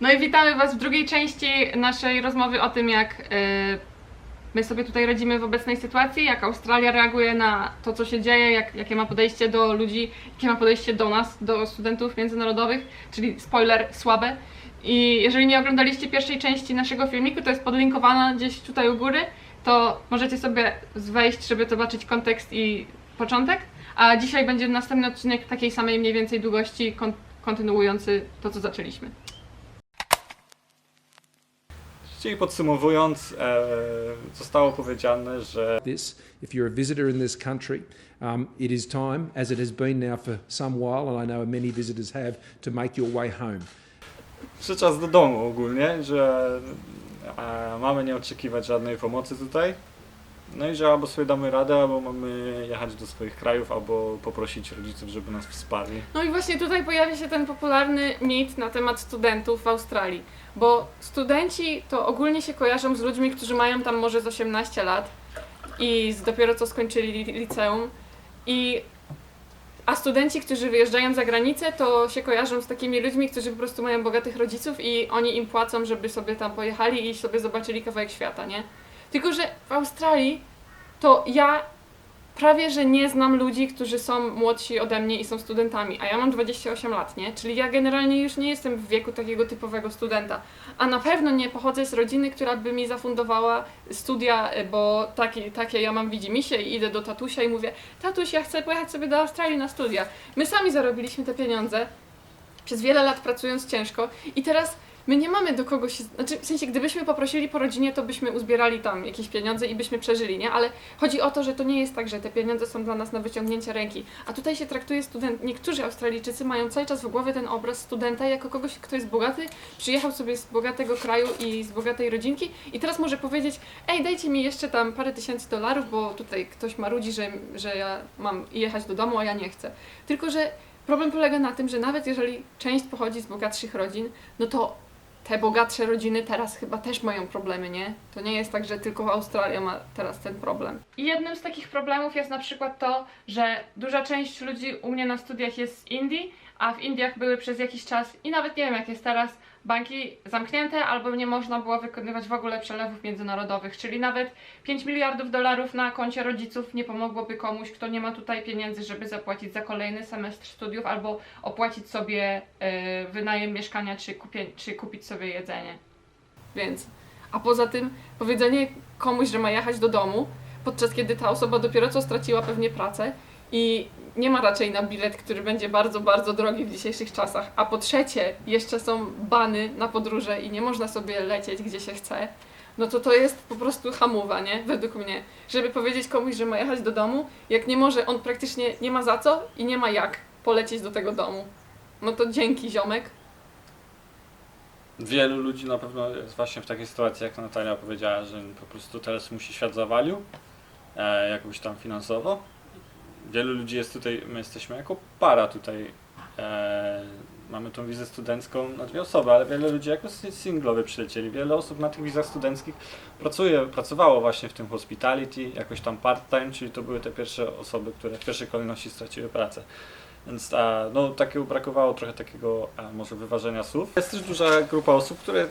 No i witamy Was w drugiej części naszej rozmowy o tym, jak y, my sobie tutaj radzimy w obecnej sytuacji, jak Australia reaguje na to, co się dzieje, jak, jakie ma podejście do ludzi, jakie ma podejście do nas, do studentów międzynarodowych, czyli spoiler, słabe. I jeżeli nie oglądaliście pierwszej części naszego filmiku, to jest podlinkowana gdzieś tutaj u góry, to możecie sobie wejść, żeby zobaczyć kontekst i początek. A dzisiaj będzie następny odcinek takiej samej mniej więcej długości, kon- kontynuujący to, co zaczęliśmy. Czyli podsumowując, e, zostało powiedziane, że this. If you're a visitor in this country, um, it is time, as it has been now for some while, and I know many visitors have, to make your way home. przyszedł czas do domu ogólnie, że e, mamy nie oczekiwać żadnej pomocy tutaj. No i że albo sobie damy radę, albo mamy jechać do swoich krajów, albo poprosić rodziców, żeby nas wsparli. No i właśnie tutaj pojawia się ten popularny mit na temat studentów w Australii, bo studenci to ogólnie się kojarzą z ludźmi, którzy mają tam może z 18 lat i z dopiero co skończyli li- liceum i a studenci, którzy wyjeżdżają za granicę, to się kojarzą z takimi ludźmi, którzy po prostu mają bogatych rodziców i oni im płacą, żeby sobie tam pojechali i sobie zobaczyli kawałek świata, nie? Tylko, że w Australii to ja prawie że nie znam ludzi, którzy są młodsi ode mnie i są studentami, a ja mam 28 lat, nie? Czyli ja generalnie już nie jestem w wieku takiego typowego studenta. A na pewno nie pochodzę z rodziny, która by mi zafundowała studia, y, bo takie, takie ja mam widzimisię i idę do tatusia i mówię tatuś, ja chcę pojechać sobie do Australii na studia. My sami zarobiliśmy te pieniądze, przez wiele lat pracując ciężko i teraz my nie mamy do kogo się, znaczy w sensie gdybyśmy poprosili po rodzinie, to byśmy uzbierali tam jakieś pieniądze i byśmy przeżyli, nie? Ale chodzi o to, że to nie jest tak, że te pieniądze są dla nas na wyciągnięcie ręki. A tutaj się traktuje student, niektórzy Australijczycy mają cały czas w głowie ten obraz studenta jako kogoś, kto jest bogaty, przyjechał sobie z bogatego kraju i z bogatej rodzinki i teraz może powiedzieć, ej dajcie mi jeszcze tam parę tysięcy dolarów, bo tutaj ktoś marudzi, że, że ja mam jechać do domu, a ja nie chcę. Tylko, że Problem polega na tym, że nawet jeżeli część pochodzi z bogatszych rodzin, no to te bogatsze rodziny teraz chyba też mają problemy, nie? To nie jest tak, że tylko Australia ma teraz ten problem. I jednym z takich problemów jest na przykład to, że duża część ludzi u mnie na studiach jest z Indii, a w Indiach były przez jakiś czas i nawet nie wiem jak jest teraz, banki zamknięte albo nie można było wykonywać w ogóle przelewów międzynarodowych, czyli nawet 5 miliardów dolarów na koncie rodziców nie pomogłoby komuś, kto nie ma tutaj pieniędzy, żeby zapłacić za kolejny semestr studiów albo opłacić sobie e, wynajem mieszkania czy, kupie, czy kupić sobie jedzenie. Więc, a poza tym powiedzenie komuś, że ma jechać do domu, podczas kiedy ta osoba dopiero co straciła pewnie pracę i nie ma raczej na bilet, który będzie bardzo, bardzo drogi w dzisiejszych czasach. A po trzecie, jeszcze są bany na podróże i nie można sobie lecieć gdzie się chce. No to to jest po prostu hamowa, nie? Według mnie. Żeby powiedzieć komuś, że ma jechać do domu, jak nie może, on praktycznie nie ma za co i nie ma jak polecieć do tego domu. No to dzięki, ziomek. Wielu ludzi na pewno jest właśnie w takiej sytuacji, jak Natalia powiedziała, że po prostu teraz musi świat zawalił, e, jakoś tam finansowo. Wielu ludzi jest tutaj, my jesteśmy jako para tutaj, e, mamy tą wizę studencką na dwie osoby, ale wiele ludzi jako si- singlowie przylecieli. Wiele osób na tych wizach studenckich pracuje, pracowało właśnie w tym hospitality, jakoś tam part-time, czyli to były te pierwsze osoby, które w pierwszej kolejności straciły pracę. Więc a, no, takiego brakowało trochę takiego a, może wyważenia słów. Jest też duża grupa osób, które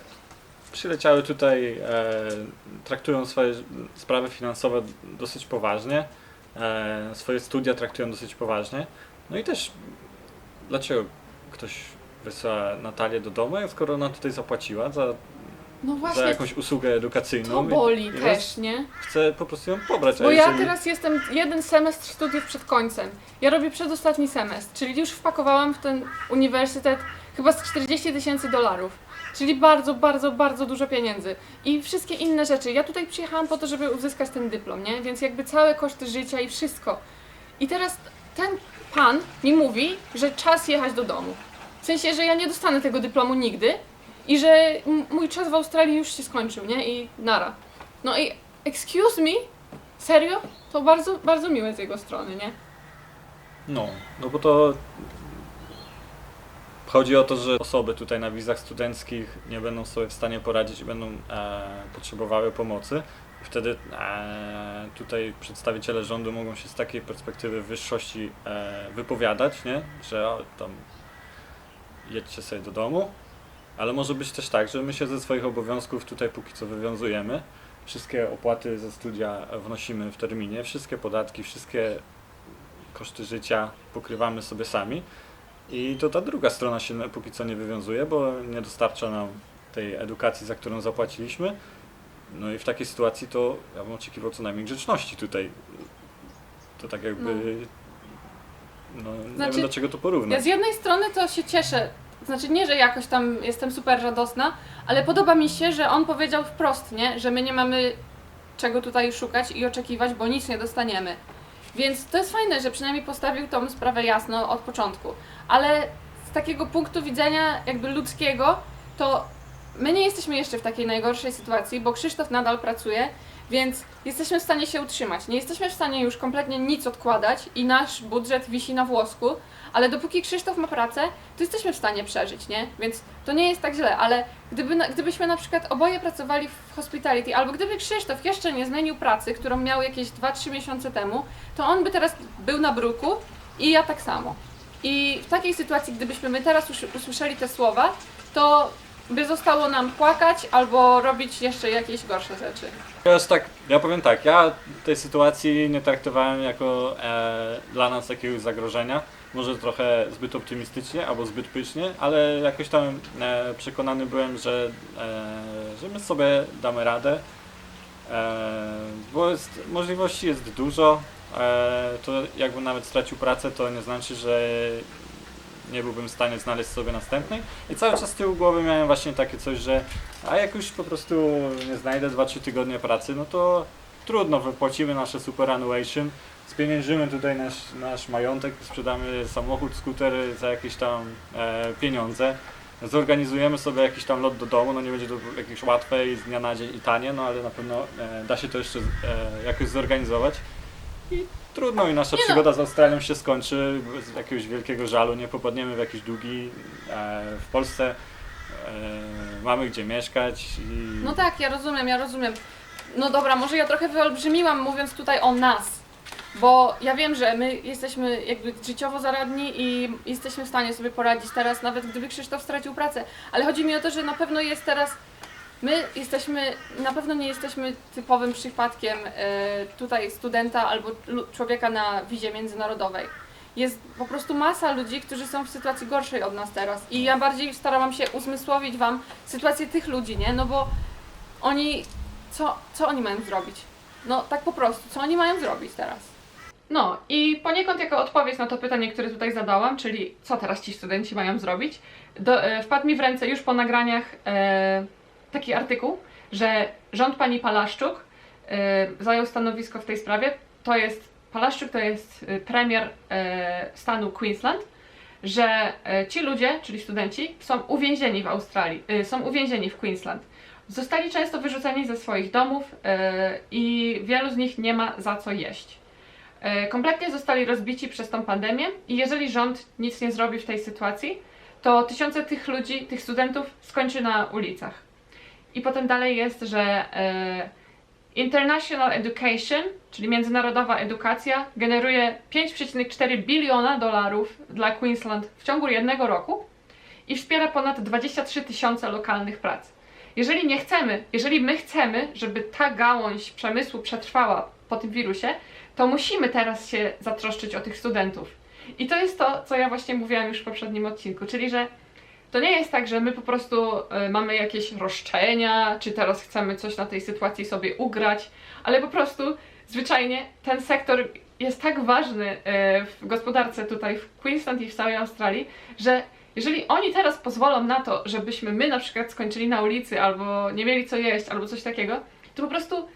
przyleciały tutaj, e, traktują swoje sprawy finansowe dosyć poważnie, swoje studia traktują dosyć poważnie. No i też dlaczego ktoś wysyła Natalię do domu, skoro ona tutaj zapłaciła za, No za właśnie, jakąś usługę edukacyjną to i- boli i też, nie? chce po prostu ją pobrać. Bo ja jeżeli- teraz jestem jeden semestr studiów przed końcem. Ja robię przedostatni semestr, czyli już wpakowałam w ten uniwersytet chyba z 40 tysięcy dolarów. Czyli bardzo, bardzo, bardzo dużo pieniędzy. I wszystkie inne rzeczy. Ja tutaj przyjechałam po to, żeby uzyskać ten dyplom, nie? Więc jakby całe koszty życia i wszystko. I teraz ten pan mi mówi, że czas jechać do domu. W sensie, że ja nie dostanę tego dyplomu nigdy i że mój czas w Australii już się skończył, nie? I nara. No i excuse me? Serio? To bardzo, bardzo miłe z jego strony, nie? No, no bo to chodzi o to, że osoby tutaj na wizach studenckich nie będą sobie w stanie poradzić i będą e, potrzebowały pomocy. Wtedy e, tutaj przedstawiciele rządu mogą się z takiej perspektywy wyższości e, wypowiadać, nie? że o, tam jedźcie sobie do domu, Ale może być też tak, że my się ze swoich obowiązków tutaj póki co wywiązujemy. Wszystkie opłaty ze studia wnosimy w terminie, wszystkie podatki, wszystkie koszty życia pokrywamy sobie sami. I to ta druga strona się póki co nie wywiązuje, bo nie dostarcza nam tej edukacji, za którą zapłaciliśmy. No i w takiej sytuacji to ja bym oczekiwał co najmniej grzeczności tutaj. To tak jakby. No, nie Znaczy, wiem do czego to porównać. Ja z jednej strony to się cieszę, znaczy nie, że jakoś tam jestem super radosna, ale podoba mi się, że on powiedział wprost, nie? Że my nie mamy czego tutaj szukać i oczekiwać, bo nic nie dostaniemy. Więc to jest fajne, że przynajmniej postawił tą sprawę jasno od początku. Ale z takiego punktu widzenia jakby ludzkiego, to my nie jesteśmy jeszcze w takiej najgorszej sytuacji, bo Krzysztof nadal pracuje, więc jesteśmy w stanie się utrzymać. Nie jesteśmy w stanie już kompletnie nic odkładać i nasz budżet wisi na włosku, ale dopóki Krzysztof ma pracę, to jesteśmy w stanie przeżyć, nie? Więc to nie jest tak źle, ale gdyby, gdybyśmy na przykład oboje pracowali w hospitality, albo gdyby Krzysztof jeszcze nie zmienił pracy, którą miał jakieś 2-3 miesiące temu, to on by teraz był na bruku i ja tak samo. I w takiej sytuacji, gdybyśmy my teraz usłyszeli te słowa, to by zostało nam płakać albo robić jeszcze jakieś gorsze rzeczy. Teraz tak, ja powiem tak, ja tej sytuacji nie traktowałem jako e, dla nas jakiegoś zagrożenia. Może trochę zbyt optymistycznie albo zbyt pysznie, ale jakoś tam e, przekonany byłem, że, e, że my sobie damy radę. E, bo jest, możliwości jest dużo. E, to jakbym nawet stracił pracę, to nie znaczy, że nie byłbym w stanie znaleźć sobie następnej. I cały czas z tyłu głowy miałem właśnie takie coś, że a jak już po prostu nie znajdę 2-3 tygodnie pracy, no to trudno, wypłacimy nasze superannuation, spieniężymy tutaj nasz, nasz majątek, sprzedamy samochód, skuter za jakieś tam e, pieniądze, zorganizujemy sobie jakiś tam lot do domu, no nie będzie to jakieś łatwe i z dnia na dzień i tanie, no ale na pewno e, da się to jeszcze e, jakoś zorganizować. I trudno i nasza Nie no. przygoda z Australią się skończy bez jakiegoś wielkiego żalu, nie popadniemy w jakieś długi. E, w Polsce e, mamy gdzie mieszkać i No tak, ja rozumiem, ja rozumiem. No dobra, może ja trochę wyolbrzymiłam mówiąc tutaj o nas. Bo ja wiem, że my jesteśmy jakby życiowo zaradni i jesteśmy w stanie sobie poradzić teraz, nawet gdyby Krzysztof stracił pracę. Ale chodzi mi o to, że na pewno jest teraz. My jesteśmy, na pewno nie jesteśmy typowym przypadkiem e, tutaj studenta albo człowieka na wizie międzynarodowej. Jest po prostu masa ludzi, którzy są w sytuacji gorszej od nas teraz. I ja bardziej starałam się uzmysłowić Wam sytuację tych ludzi, nie? No bo oni, co, co oni mają zrobić? No tak po prostu, co oni mają zrobić teraz? No i poniekąd jako odpowiedź na to pytanie, które tutaj zadałam, czyli co teraz ci studenci mają zrobić, do, e, wpadł mi w ręce już po nagraniach e, taki artykuł, że rząd pani Palaszczuk e, zajął stanowisko w tej sprawie. To jest, Palaszczuk to jest e, premier e, stanu Queensland, że ci ludzie, czyli studenci, są uwięzieni w Australii, są uwięzieni w Queensland. Zostali często wyrzuceni ze swoich domów i wielu z nich nie ma za co jeść. Kompletnie zostali rozbici przez tą pandemię i jeżeli rząd nic nie zrobi w tej sytuacji, to tysiące tych ludzi, tych studentów skończy na ulicach. I potem dalej jest, że e, International Education, czyli międzynarodowa edukacja, generuje 5,4 biliona dolarów dla Queensland w ciągu jednego roku i wspiera ponad 23 tysiące lokalnych prac. Jeżeli nie chcemy, jeżeli my chcemy, żeby ta gałąź przemysłu przetrwała po tym wirusie, to musimy teraz się zatroszczyć o tych studentów. I to jest to, co ja właśnie mówiłam już w poprzednim odcinku, czyli że to nie jest tak, że my po prostu e, mamy jakieś roszczenia, czy teraz chcemy coś na tej sytuacji sobie ugrać, ale po prostu zwyczajnie ten sektor jest tak ważny e, w gospodarce tutaj w Queensland i w całej Australii, że jeżeli oni teraz pozwolą na to, żebyśmy my na przykład skończyli na ulicy, albo nie mieli co jeść, albo coś takiego, to po prostu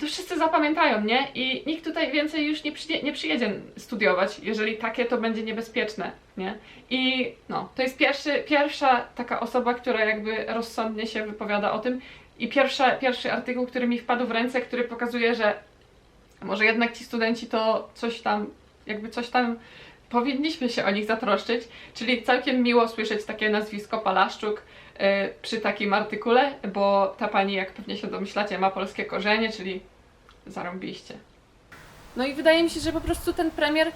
to wszyscy zapamiętają, nie? I nikt tutaj więcej już nie, przyjdzie, nie przyjedzie studiować, jeżeli takie to będzie niebezpieczne, nie? I no, to jest pierwszy, pierwsza taka osoba, która jakby rozsądnie się wypowiada o tym i pierwsza, pierwszy artykuł, który mi wpadł w ręce, który pokazuje, że może jednak ci studenci to coś tam, jakby coś tam powinniśmy się o nich zatroszczyć, czyli całkiem miło słyszeć takie nazwisko Palaszczuk przy takim artykule, bo ta pani, jak pewnie się domyślacie, ma polskie korzenie, czyli zarąbiście. No i wydaje mi się, że po prostu ten premier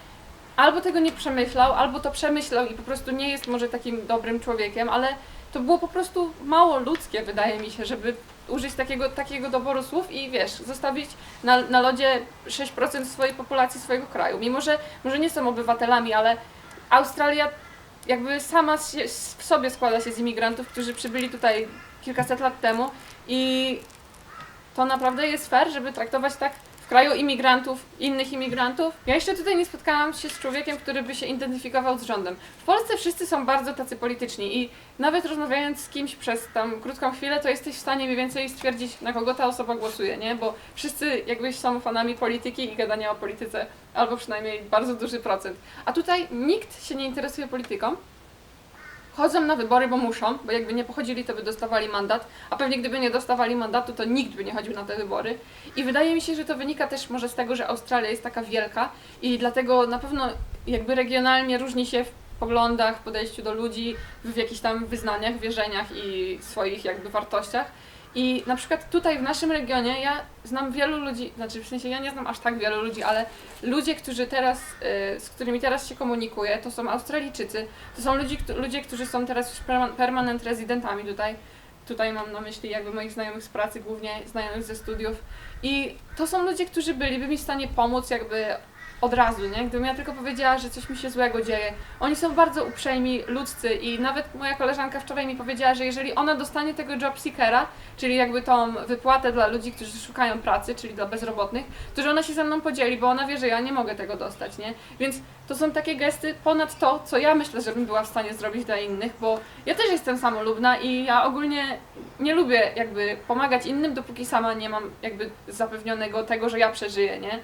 albo tego nie przemyślał, albo to przemyślał i po prostu nie jest może takim dobrym człowiekiem, ale to było po prostu mało ludzkie, wydaje mi się, żeby użyć takiego, takiego doboru słów i wiesz, zostawić na, na lodzie 6% swojej populacji swojego kraju. Mimo, że może nie są obywatelami, ale Australia jakby sama się, w sobie składa się z imigrantów, którzy przybyli tutaj kilkaset lat temu i to naprawdę jest fair, żeby traktować tak kraju imigrantów, innych imigrantów. Ja jeszcze tutaj nie spotkałam się z człowiekiem, który by się identyfikował z rządem. W Polsce wszyscy są bardzo tacy polityczni i nawet rozmawiając z kimś przez tam krótką chwilę, to jesteś w stanie mniej więcej stwierdzić, na kogo ta osoba głosuje, nie? Bo wszyscy jakby są fanami polityki i gadania o polityce, albo przynajmniej bardzo duży procent. A tutaj nikt się nie interesuje polityką. Chodzą na wybory, bo muszą, bo jakby nie pochodzili, to by dostawali mandat, a pewnie gdyby nie dostawali mandatu, to nikt by nie chodził na te wybory. I wydaje mi się, że to wynika też może z tego, że Australia jest taka wielka i dlatego na pewno jakby regionalnie różni się w poglądach, podejściu do ludzi, w jakichś tam wyznaniach, wierzeniach i swoich jakby wartościach. I na przykład tutaj w naszym regionie ja znam wielu ludzi, znaczy w sensie ja nie znam aż tak wielu ludzi, ale ludzie, którzy teraz, y, z którymi teraz się komunikuję, to są Australijczycy, to są ludzie, któ- ludzie którzy są teraz już perma- permanent rezydentami tutaj. Tutaj mam na myśli jakby moich znajomych z pracy, głównie znajomych ze studiów. I to są ludzie, którzy byliby mi w stanie pomóc jakby od razu, nie? Gdybym ja tylko powiedziała, że coś mi się złego dzieje. Oni są bardzo uprzejmi, ludzcy i nawet moja koleżanka wczoraj mi powiedziała, że jeżeli ona dostanie tego job seekera, czyli jakby tą wypłatę dla ludzi, którzy szukają pracy, czyli dla bezrobotnych, to że ona się ze mną podzieli, bo ona wie, że ja nie mogę tego dostać, nie? Więc to są takie gesty ponad to, co ja myślę, żebym była w stanie zrobić dla innych, bo ja też jestem samolubna i ja ogólnie nie lubię jakby pomagać innym, dopóki sama nie mam jakby zapewnionego tego, że ja przeżyję, nie?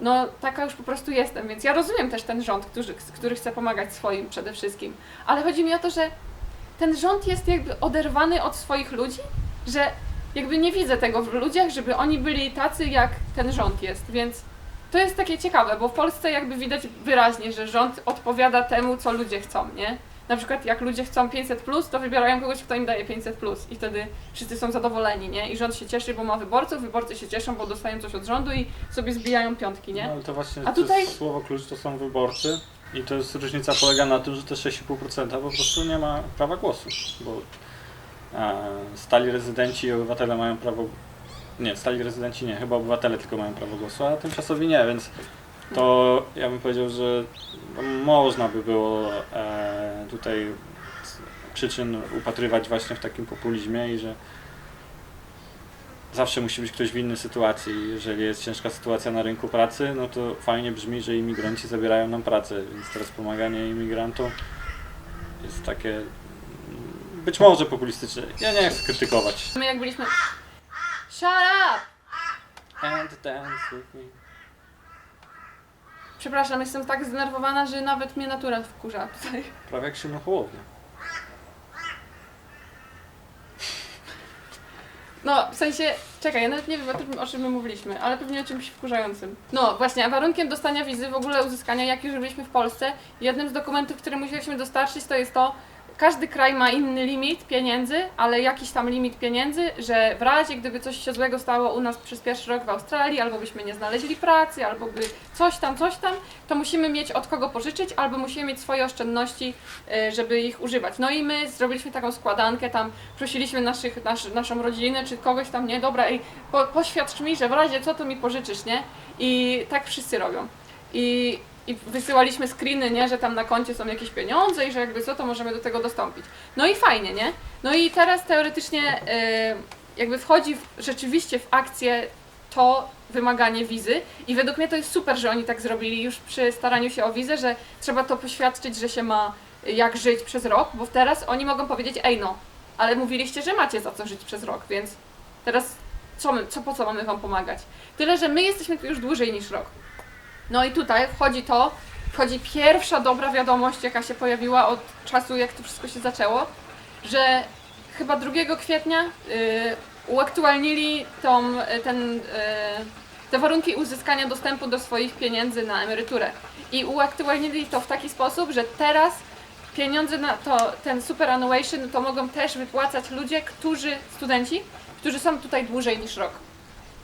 No taka już po prostu jestem, więc ja rozumiem też ten rząd, który, który chce pomagać swoim przede wszystkim. Ale chodzi mi o to, że ten rząd jest jakby oderwany od swoich ludzi, że jakby nie widzę tego w ludziach, żeby oni byli tacy jak ten rząd jest, więc to jest takie ciekawe, bo w Polsce jakby widać wyraźnie, że rząd odpowiada temu, co ludzie chcą, nie? Na przykład jak ludzie chcą 500+, to wybierają kogoś, kto im daje 500+. I wtedy wszyscy są zadowoleni, nie? I rząd się cieszy, bo ma wyborców, wyborcy się cieszą, bo dostają coś od rządu i sobie zbijają piątki, nie? No ale to właśnie A to tutaj- jest słowo klucz to są wyborcy i to jest różnica polega na tym, że te 6,5% po prostu nie ma prawa głosu, bo e, stali rezydenci i obywatele mają prawo nie, stali rezydenci nie, chyba obywatele tylko mają prawo głosu, a tymczasowi nie, więc to ja bym powiedział, że można by było e, tutaj przyczyn upatrywać właśnie w takim populizmie i że zawsze musi być ktoś w innej sytuacji. Jeżeli jest ciężka sytuacja na rynku pracy, no to fajnie brzmi, że imigranci zabierają nam pracę, więc teraz pomaganie imigrantom jest takie być może populistyczne. Ja nie chcę krytykować. My jak byliśmy... Shut up! And dance with me. Przepraszam, jestem tak zdenerwowana, że nawet mnie natura wkurza tutaj. Prawie jak się Hołownia. No, w sensie, czekaj, ja nawet nie wiem o tym, o czym my mówiliśmy, ale pewnie o czymś wkurzającym. No, właśnie, a warunkiem dostania wizy, w ogóle uzyskania, jak już byliśmy w Polsce, jednym z dokumentów, które musieliśmy dostarczyć, to jest to, każdy kraj ma inny limit pieniędzy, ale jakiś tam limit pieniędzy, że w razie gdyby coś się złego stało u nas przez pierwszy rok w Australii, albo byśmy nie znaleźli pracy, albo by coś tam, coś tam, to musimy mieć od kogo pożyczyć, albo musimy mieć swoje oszczędności, y, żeby ich używać. No i my zrobiliśmy taką składankę, tam prosiliśmy naszych, nasz, naszą rodzinę, czy kogoś tam, nie, dobra, ej, po, poświadcz mi, że w razie co to mi pożyczysz, nie? I tak wszyscy robią. I, I wysyłaliśmy screeny, nie, że tam na koncie są jakieś pieniądze i że jakby co, to możemy do tego dostąpić. No i fajnie, nie? No i teraz teoretycznie y, jakby wchodzi w, rzeczywiście w akcję to wymaganie wizy i według mnie to jest super, że oni tak zrobili już przy staraniu się o wizę, że trzeba to poświadczyć, że się ma jak żyć przez rok, bo teraz oni mogą powiedzieć, ej no, ale mówiliście, że macie za co żyć przez rok, więc teraz co, my, co po co mamy wam pomagać? Tyle, że my jesteśmy tu już dłużej niż rok. No i tutaj wchodzi to, wchodzi pierwsza dobra wiadomość, jaka się pojawiła od czasu, jak to wszystko się zaczęło, że chyba 2 kwietnia y, uaktualnili tą, y, ten, y, te warunki uzyskania dostępu do swoich pieniędzy na emeryturę. I uaktualnili to w taki sposób, że teraz pieniądze na to, ten superannuation to mogą też wypłacać ludzie, którzy, studenci, którzy są tutaj dłużej niż rok.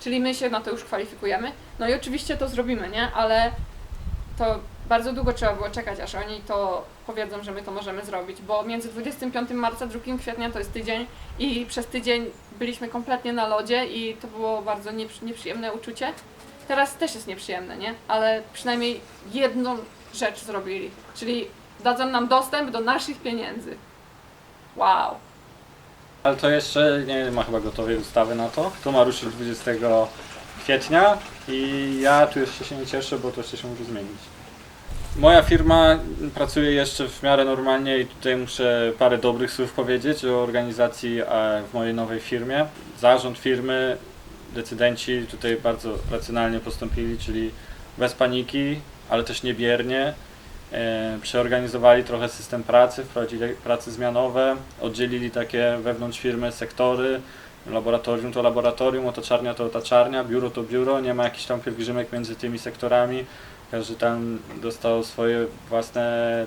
Czyli my się na to już kwalifikujemy. No i oczywiście to zrobimy, nie? Ale to bardzo długo trzeba było czekać, aż oni to powiedzą, że my to możemy zrobić, bo między 25 marca a 2 kwietnia to jest tydzień i przez tydzień byliśmy kompletnie na lodzie i to było bardzo nieprzy- nieprzyjemne uczucie. Teraz też jest nieprzyjemne, nie? Ale przynajmniej jedną rzecz zrobili, czyli dadzą nam dostęp do naszych pieniędzy. Wow. Ale to jeszcze nie ma chyba gotowej ustawy na to. To ma ruszyć 20 kwietnia i ja tu jeszcze się nie cieszę, bo to jeszcze się może zmienić. Moja firma pracuje jeszcze w miarę normalnie i tutaj muszę parę dobrych słów powiedzieć o organizacji e, w mojej nowej firmie. Zarząd firmy, decydenci tutaj bardzo racjonalnie postąpili, czyli bez paniki, ale też niebiernie. E, przeorganizowali trochę system pracy, wprowadzili prace zmianowe, oddzielili takie wewnątrz firmy sektory, laboratorium to laboratorium, otaczarnia to otaczarnia, biuro to biuro, nie ma jakichś tam pielgrzymek między tymi sektorami, każdy tam dostał swoje własne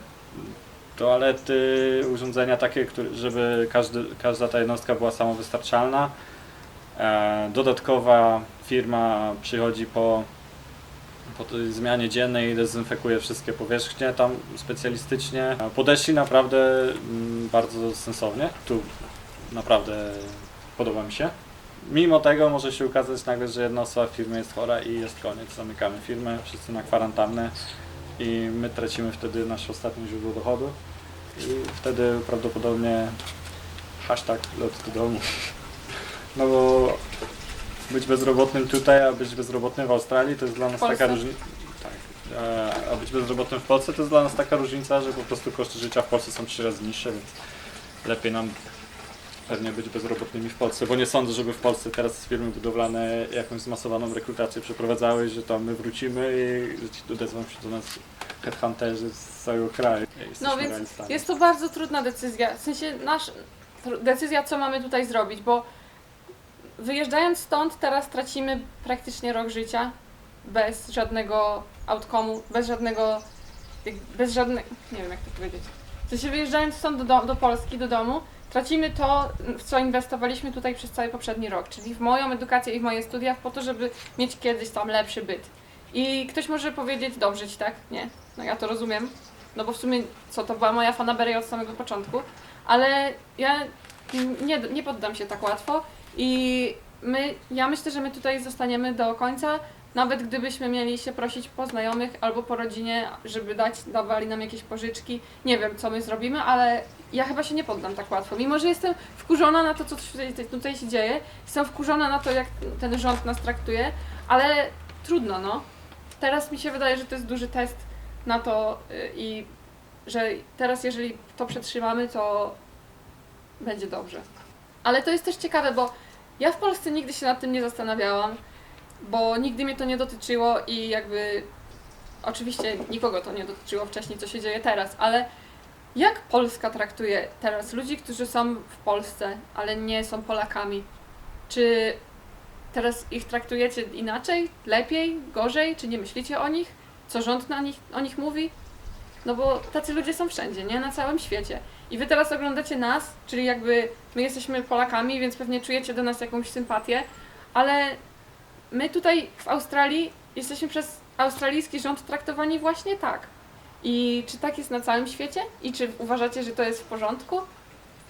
toalety, urządzenia takie, żeby każdy, każda ta jednostka była samowystarczalna. E, dodatkowa firma przychodzi po po tej zmianie dziennej dezynfekuje wszystkie powierzchnie tam specjalistycznie. Podeszli naprawdę mm, bardzo sensownie. Tu naprawdę podoba mi się. Mimo tego może się ukazać nagle, że jedna osoba w firmie jest chora i jest koniec. Zamykamy firmę, wszyscy na kwarantannę i my tracimy wtedy nasze ostatnie źródło dochodu. I wtedy prawdopodobnie hashtag lot do domu. No bo być bezrobotnym tutaj, a być bezrobotnym w Australii to jest dla nas Polsce? taka różnica. Tak. E, A być bezrobotnym w Polsce to jest dla nas taka różnica, że po prostu koszty życia w Polsce są trzy razy niższe, więc lepiej nam pewnie być bezrobotnymi w Polsce, bo nie sądzę, żeby w Polsce teraz firmy budowlane jakąś zmasowaną rekrutację przeprowadzały, że tam my wrócimy i że ci odezwą się do nas headhunterzy z całego kraju. Jesteśmy No więc realistami. jest to bardzo trudna decyzja. W sensie nasz, tr- decyzja, co mamy tutaj zrobić, bo wyjeżdżając stąd teraz tracimy praktycznie rok życia bez żadnego outcome'u, bez żadnego, bez żadnego, nie wiem jak to powiedzieć. W sensie wyjeżdżając stąd do, do, do Polski, do domu, tracimy to, w co inwestowaliśmy tutaj przez cały poprzedni rok, czyli w moją edukację i w moje studia po to, żeby mieć kiedyś tam lepszy byt. I ktoś może powiedzieć, dobrze ci tak? Nie. No ja to rozumiem. No bo w sumie, co, to była moja fanaberia od samego początku, ale ja nie, nie poddam się tak łatwo i my, ja myślę, że my tutaj zostaniemy do końca, nawet gdybyśmy mieli się prosić po znajomych albo po rodzinie, żeby dać, dawali nam jakieś pożyczki, nie wiem co my zrobimy, ale ja chyba się nie poddam tak łatwo, mimo że jestem wkurzona na to, co tutaj, tutaj się dzieje, jestem wkurzona na to, jak ten rząd nas traktuje, ale trudno, no. Teraz mi się wydaje, że to jest duży test na to y, i że teraz jeżeli to przetrzymamy, to będzie dobrze. Ale to jest też ciekawe, bo ja w Polsce nigdy się nad tym nie zastanawiałam, bo nigdy mnie to nie dotyczyło i jakby oczywiście nikogo to nie dotyczyło wcześniej, co się dzieje teraz, ale jak Polska traktuje teraz ludzi, którzy są w Polsce, ale nie są Polakami? Czy teraz ich traktujecie inaczej, lepiej, gorzej? Czy nie myślicie o nich? Co rząd na nich, o nich mówi? No bo tacy ludzie są wszędzie, nie? Na całym świecie. I wy teraz oglądacie nas, czyli jakby my jesteśmy Polakami, więc pewnie czujecie do nas jakąś sympatię, ale my tutaj w Australii jesteśmy przez australijski rząd traktowani właśnie tak. I czy tak jest na całym świecie? I czy uważacie, że to jest w porządku?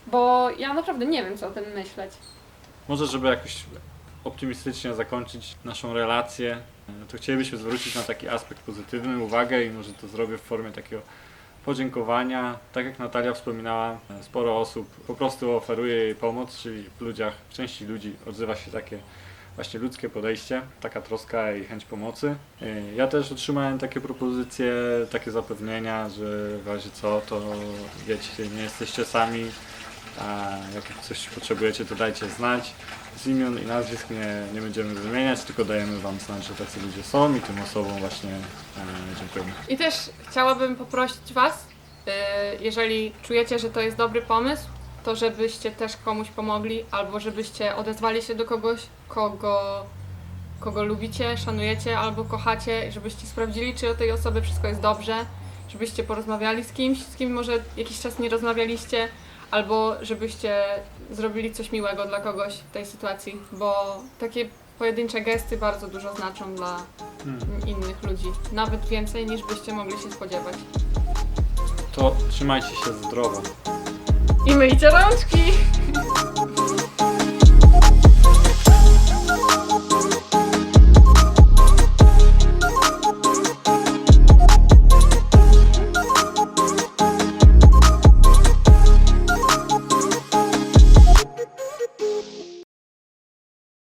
Bo ja naprawdę nie wiem, co o tym myśleć. Może, żeby jakoś optymistycznie zakończyć naszą relację, to chcielibyśmy zwrócić na taki aspekt pozytywny uwagę i może to zrobię w formie takiego podziękowania. Tak jak Natalia wspominała, e, sporo osób po prostu oferuje jej pomoc, czyli w ludziach, w części ludzi odzywa się takie właśnie ludzkie podejście, taka troska i chęć pomocy. E, Ja też otrzymałem takie propozycje, takie zapewnienia, że w razie co, to wiecie, nie jesteście sami, a jak coś potrzebujecie, to dajcie znać. Z imion i nazwisk nie, nie będziemy wymieniać, tylko dajemy Wam znać, że tacy ludzie są i tym osobom właśnie e, dziękujemy. I też chciałabym poprosić Was, y, jeżeli czujecie, że to jest dobry pomysł, to żebyście też komuś pomogli, albo żebyście odezwali się do kogoś, kogo, kogo lubicie, szanujecie albo kochacie, żebyście sprawdzili, czy o tej osobie wszystko jest dobrze, żebyście porozmawiali z kimś, z kim może jakiś czas nie rozmawialiście, albo żebyście zrobili coś miłego dla kogoś w tej sytuacji, bo takie pojedyncze gesty bardzo dużo znaczą dla Hmm. innych ludzi. Nawet więcej niż byście mogli się spodziewać. To trzymajcie się zdrowo. I myjcie rączki!